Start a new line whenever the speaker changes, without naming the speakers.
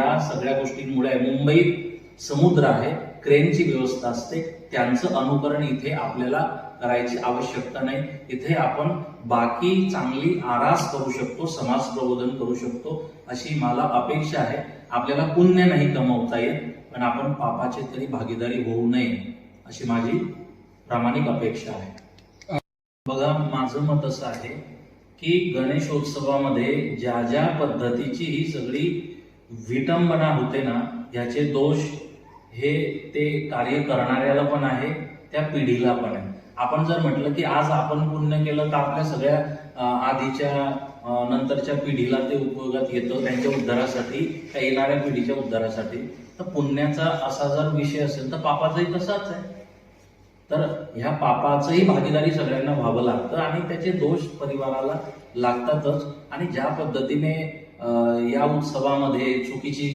या सगळ्या गोष्टींमुळे मुंबईत समुद्र आहे क्रेनची व्यवस्था असते त्यांचं अनुकरण इथे आपल्याला करायची आवश्यकता नाही. इथे आपण बाकी चांगली आरास करू शकतो समाज प्रबोधन करू शकतो अशी मला अपेक्षा आहे. आपल्याला पुण्य नाही कमवता येत पण आपण पापाचे तरी भागीदारी होऊ नये अशी माझी प्रामाणिक अपेक्षा आहे. बघा माझं मत असं आहे की गणेशोत्सवामध्ये ज्या ज्या पद्धतीची ही सगळी विटंबना होते ना याचे दोष हे ते कार्य करणाऱ्याला पण आहे त्या पिढीला पण आहे. आपण जर म्हटलं की आज आपण पुण्य केलं तर आपल्या सगळ्या आधीच्या नंतरच्या पिढीला ते उपयोगात येतं त्यांच्या उद्धारासाठी त्या येणाऱ्या पिढीच्या उद्धारासाठी. तर पुण्याचा असा जर विषय असेल तर पापाचाही तसाच आहे. तर ह्या पापाचंही भागीदारी सगळ्यांना व्हावं लागतं आणि त्याचे दोष परिवाराला लागतातच. आणि ज्या पद्धतीने या उत्सवामध्ये चुकीची